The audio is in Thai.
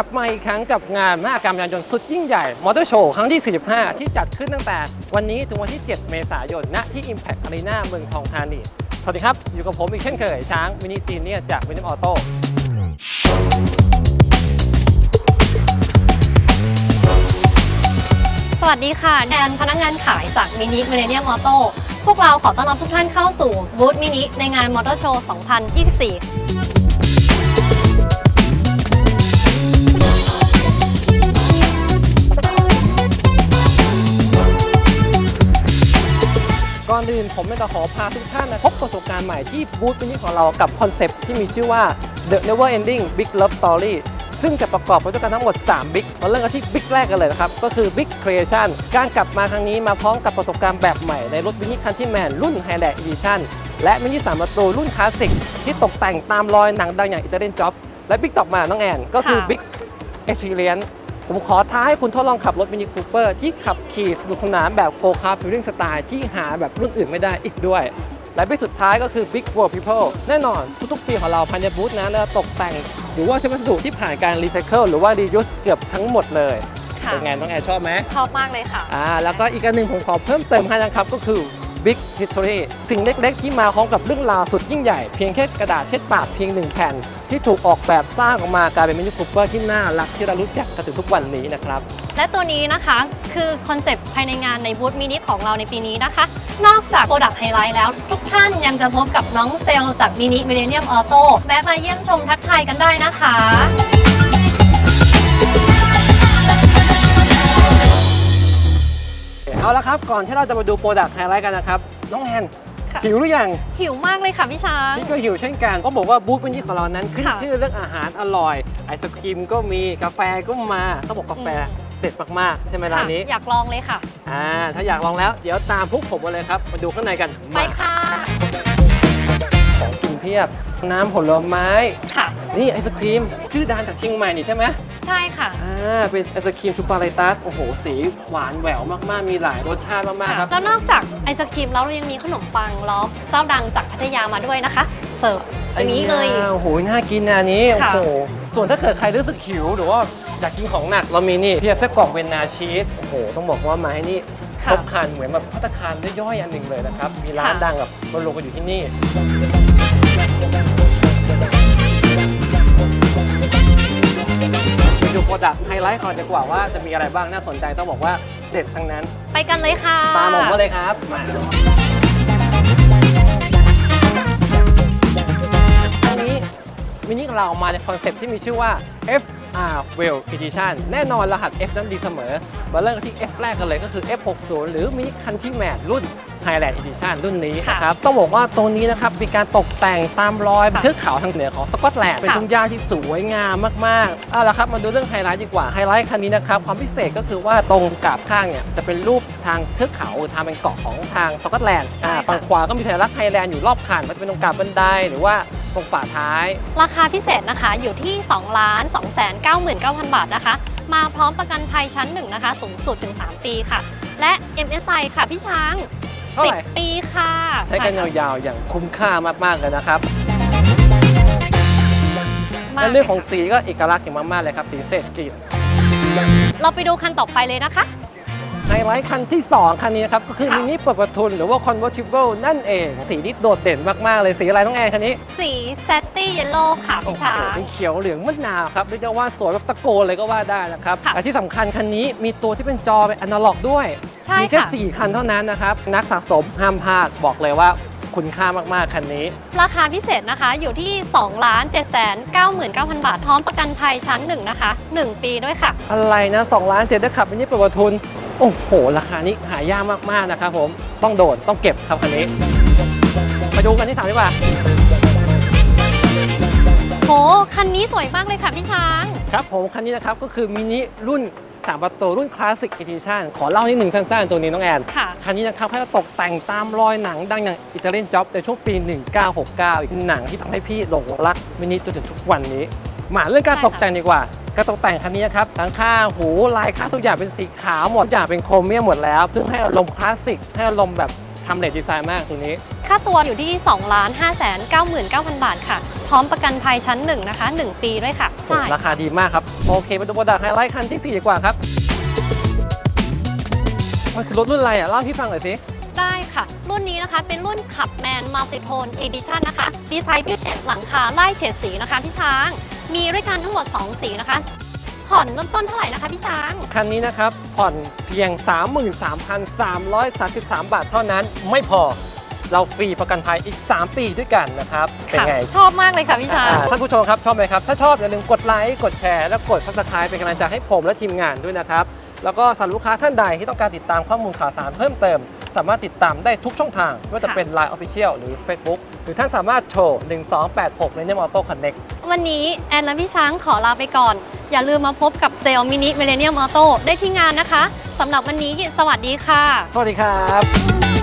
ลับมาอีกครั้งกับงานมหกรรมยานยนต์สุดยิ่งใหญ่ มอเตอร์โชว์ครั้งที่ 45 ที่จัดขึ้นตั้งแต่ วันนี้ถึงวันที่ 7 เมษายนณที่ Impact Arena เมืองทองธานี สวัสดีครับ อยู่กับผมอีกเช่นเคย ช้างมินิตีเนียจากวินิมออโต้สวัสดีค่ะ แดนพนักงานขายจากมินิเมเนียมออโต้พวกเราขอต้อนรับทุกท่านเข้าสู่บูธมินิในงานมอเตอร์โชว์ 2024 ผมจะขอพาทุกท่านนะพบประสบการณ์ใหม่ที่บูธมินิของเรากับคอนเซปต์ที่มีชื่อว่า The Never Ending Big Love Story ซึ่งจะประกอบไปด้วยกันทั้งหมด 3 บิ๊กมาเริ่มกันที่บิ๊กแรกกันเลยนะครับ ก็คือ Big Creation การกลับมาครั้งนี้มาพร้อมกับประสบการณ์แบบใหม่ในรถมินิคันที่แมนรุ่น Highland Edition และมินิสามประตูรุ่นคลาสสิก ที่ตกแต่งตามรอยหนังดังอย่างอิตาเลียนจ็อบและบิ๊กต่อมาน้องแอนก็คือค่ะ Big Experience ผมขอท้าให้คุณทดลองขับรถมินิคูเปอร์ที่ขับขี่สนุกสนานแบบโกคาร์ฟิลลิ่งสไตล์ที่หาแบบรุ่นอื่นไม่ได้อีกด้วยและบิ๊กสุดท้ายก็คือ Big World People แน่นอนทุกๆปีของเราภายในบูธนั้นเราตกแต่ง หรือว่าใช้วัสดุที่ผ่านการรีไซเคิลหรือว่ารียูสเกือบทั้งหมดเลยค่ะเป็นไงน้องแอนชอบไหมชอบมากเลยค่ะอ่าแล้วก็อีกอันหนึ่งผมขอเพิ่มเติมให้นะครับก็คือ Big History สิ่งเล็กๆ ที่มาพร้อมกับเรื่องราวสุดยิ่งใหญ่ เพียงแค่กระดาษเช็ดปากเพียงหนึ่งแผ่น ที่ถูกออกแบบสร้างออกมากลายเป็นมินิคูเปอร์ที่น่ารักที่เรารู้จักกันถึงทุกวันนี้นะครับ และตัวนี้นะคะคือคอนเซปต์ภายในงานในบูธมินิของเราในปีนี้นะคะ นอกจากโปรดักต์ไฮไลท์แล้ว ทุกท่านยังจะพบกับน้องเซลจากมินิมิเลเนียมออโต้แวะมาเยี่ยมชมทักทายกันได้นะคะ เอาละครับ ก่อนที่เราจะมาดูโปรดักต์ไฮไลท์กันนะครับ น้องแอนค่ะ หิวหรือยังหิวมากเลยค่ะพี่ช้างนี่ก็หิวเช่นกัน ก็บอกว่าบูธวันนี้ของเรานั้นขึ้นค่ะชื่อเรื่องอาหารอร่อย ไอศครีมก็มีกาแฟก็มาต้องบอกกาแฟอืมเด็ดมากๆใช่ไหมร้านนี้อยากลองเลยค่ะ อ่าถ้าอยากลองแล้วเดี๋ยวตามพวกผมมาเลยครับมาดูข้างในกันไปมาค่ะ ของกินเพียบ น้ำผลไม้ ค่ะ นี่ไอศครีม ชื่อดังจากเชียงใหม่นี่ใช่ไหม ใช่ค่ะ อ่าเป็นไอศครีมชูปาไลตัสโอ้โห สีหวานแหววมากๆ มีหลายรสชาติมาก ๆ ครับ แล้วนอกจากไอศครีมแล้วเรายังมีขนมปังล้อฟเจ้าดังจากพัทยามาด้วยนะคะ เสิร์ฟอันนี้เลยไอ้าโอ้โห น่ากินนะอันนี้ โอ้ค่ะ โห ส่วนถ้าเกิดใครรู้สึกหิว หรือว่าอยากกินของหนัก เรามีนี่เพียบไส้กรอกเวนนาชีส โอ้โห ต้องบอกว่ามาให้นี่คค่ะรบครันเหมือนแบบพัตตาคารย่อยๆอันหนึ่งเลยนะครับ มีร้านค่ะ ดังแบบมารวมกันอยู่ที่นี่ ดูโปรดักต์ไฮไลท์ก่อนดีกว่าว่าจะมีอะไรบ้างน่าสนใจต้องบอกว่าเด็ดทั้งนั้น ไปกันเลยค่ะ ตามผมมาเลยครับมาอันนี้มินิของเรามาในคอนเซ็ปต์ที่มีชื่อว่า FR Well Edition แน่นอนรหัส F นั้นดีเสมอ มาเริ่มกันที่ F แรกกันเลยก็คือ F60 หรือมินิคันที่แมทรุ่น Highland Edition รุ่นนี้ค่ะนะครับ ต้องบอกว่าตรงนี้นะครับ มีการตกแต่งตามรอยค่ะเทือกเขาทางเหนือของสกอตแลนด์ เป็นค่ะทุ่งหญ้าที่สวยงามมากๆเอาละครับ มาดูเรื่องไฮไลท์ดีกว่า ไฮไลท์คันนี้นะครับ ความพิเศษก็คือว่าตรงกาบข้างเนี่ย จะเป็นรูปทางเทือกเขาทางเป็นเกาะของทางสกอตแลนด์ใช่อ่าค่ะฝั่งขวาก็มีสัญลักษณ์ไทยแลนด์อยู่รอบคันมันจะเป็นตรงกาบบันไดหรือว่าตรงป่าท้าย ราคาพิเศษนะคะอยู่ที่ 2 2 9 9 0 0 0 บาทนะคะ มาพร้อมประกันภัยชั้น 1 นะคะ สูงสุดถึง 3 ปีค่ะ และ MSI ค่ะพี่ช้าง เท่าไหร่ 10 ปีค่ะใช้กันค่ะยาวๆ อย่างคุ้มค่ามากๆเลยนะครับ มากและเรื่องของสีก็เอกลักษณ์อย่างมากๆเลยครับ สีเศษกรีดเราไปดูคันต่อไปเลยนะคะ ไฮไลท์คันที่ 2 คันนี้นะครับ ก็คือค่ะ มินิเปิดประทุนหรือว่า convertible นั่นเอง สีนี้โดดเด่นมากๆ เลยสีอะไรน้องแอนคันนี้สีแซตตี้เยลโล่ค่ะโอ้พี่โหช้าง เป็นเขียวเหลืองมะนาวครับเรียกได้ว่าสวยแบบตะโกนเลยก็ว่าได้นะครับค่ะแต่ที่สำคัญคันนี้มีตัวที่เป็นจอเป็นอนาล็อกด้วย ใช่มีแค่ค่ะ4คันเท่านั้นนะครับ นักสะสมห้ามพลาดบอกเลยว่าคุณค่ามากๆ คันนี้ ราคาพิเศษนะคะอยู่ที่ 2 7 9 9 0 0 0 บาทพร้อมประกันภัยชั้น 1 นะคะ 1 ปีด้วยค่ะ อะไรนะ2ล้านเจ็ดได้ขับมินิเปิดประทุน โอ้โห ราคานี้หายากมาก ๆ นะครับผม ต้องโดดต้องเก็บครับคันนี้มาดูกันที่สามดีกว่า โห คันนี้สวยมากเลยค่ะพี่ช้าง ครับผมคันนี้นะครับก็คือมินิรุ่น 3 ประตูรุ่นคลาสสิกอีดิชั่นขอเล่านิดหนึ่งสั้นๆ ตัวนี้น้องแอนค่ะ คันนี้นะครับให้เราตกแต่งตามรอยหนังดังอย่างอิตาเลียนจ็อบในช่วงปี 1969 อีกหนังที่ทำให้พี่หลงรักมินิจนถึงทุกวันนี้ มาเรื่องการใช่ตค่ะกแต่งดีกว่าการตกแต่งคันนี้นะครับทั้งข้างหูลายข้างทุกอย่างเป็นสีขาวหมดทุกอย่างเป็นโครเมียมหมดแล้ว ซึ่งให้อารมณ์คลาสสิกให้อารมณ์แบบทำเลดดีไซน์มากตัวนี้ ค่าตัวอยู่ที่2ล้าน5แสน99,000 บาทค่ะ พร้อมประกันภัยชั้น 1 นะคะ 1 ปีด้วยค่ะใช่ราคาดีมากครับ โอเคมาดูโปรดักต์ไฮไลท์คันที่ 4 ดีกว่าครับ มันคือรถรุ่นอะไรอะ เล่าให้พี่ฟังหน่อยสิได้ค่ะ รุ่นนี้นะคะเป็นรุ่นขับแมนมัลติโทนอีดิชันนะคะ ดีไซน์พิเศษหลังคาไล่เฉดสีนะคะพี่ช้าง มีด้วยกันทั้งหมด 2 สีนะคะ ผ่อนเริ่มต้นเท่าไหร่นะคะพี่ช้าง คันนี้นะครับ ผ่อนเพียง 33,333 บาทเท่านั้นไม่พอ เราฟรีประกันภัยอีก 3 ปีด้วยกันนะครับ เป็นค่ะไงชอบมากเลยค่ะพี่ช้างอ่าท่านผู้ชมครับชอบไหมครับ ถ้าชอบอย่าลืมกดไลค์กดแชร์และกด subscribe เป็นกำลังใจให้ผมและทีมงานด้วยนะครับ แล้วก็สำหรับลูกค้าท่านใดที่ต้องการติดตามข้อมูลข่าวสารเพิ่มเติม สามารถติดตามได้ทุกช่องทางไม่ว่าจะค่ะ เป็น Line Official หรือ Facebook หรือท่านสามารถโทร1286 ในเนมออโต้คอนเน็ก วันนี้แอนและพี่ช้างขอลาไปก่อน อย่าลืมมาพบกับเซลล์มินิเมเลเนียมออโต้ได้ที่งานนะคะสำหรับวันนี้สวัสดีค่ะ สวัสดีครับ